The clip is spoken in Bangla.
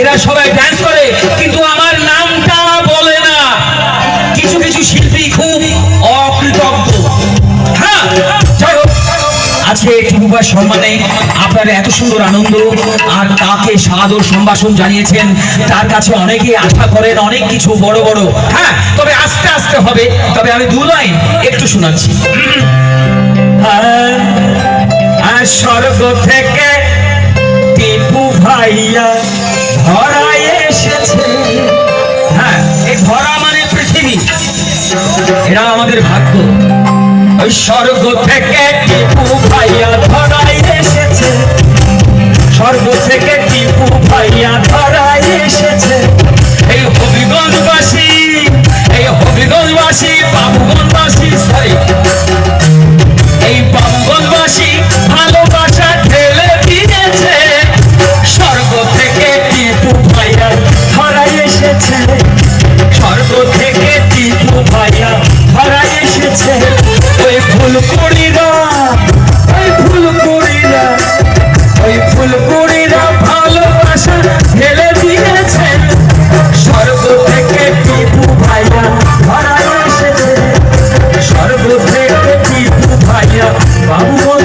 এরা সবাই ডান্স করে, কিন্তু আমার নামটা বলে না। কিছু কিছু শিল্পী খুব অকৃতজ্ঞ। হ্যাঁ সম্মানে এত সুন্দর আনন্দ আর তাকে সাদর সম্ভাষণ জানিয়েছেন। তার কাছে অনেকে আশা করেন অনেক কিছু বড় বড়। হ্যাঁ তবে আস্তে আস্তে হবে। তবে আমি দু লাইন একটু শোনাচ্ছি। স্বর্গ থেকে ভাইয়া ধরা এসেছে। হ্যাঁ এই ধরা মানে পৃথিবী। এরা আমাদের ভাগ্য। ওই স্বর্গ থেকে টিপু ভাইয়া ধরা এসেছে। স্বর্গ থেকে টিপু ভাইয়া ধরা এসেছে। এই হবিগঞ্জবাসী এই হবিগঞ্জবাসী, বাবু 玩不过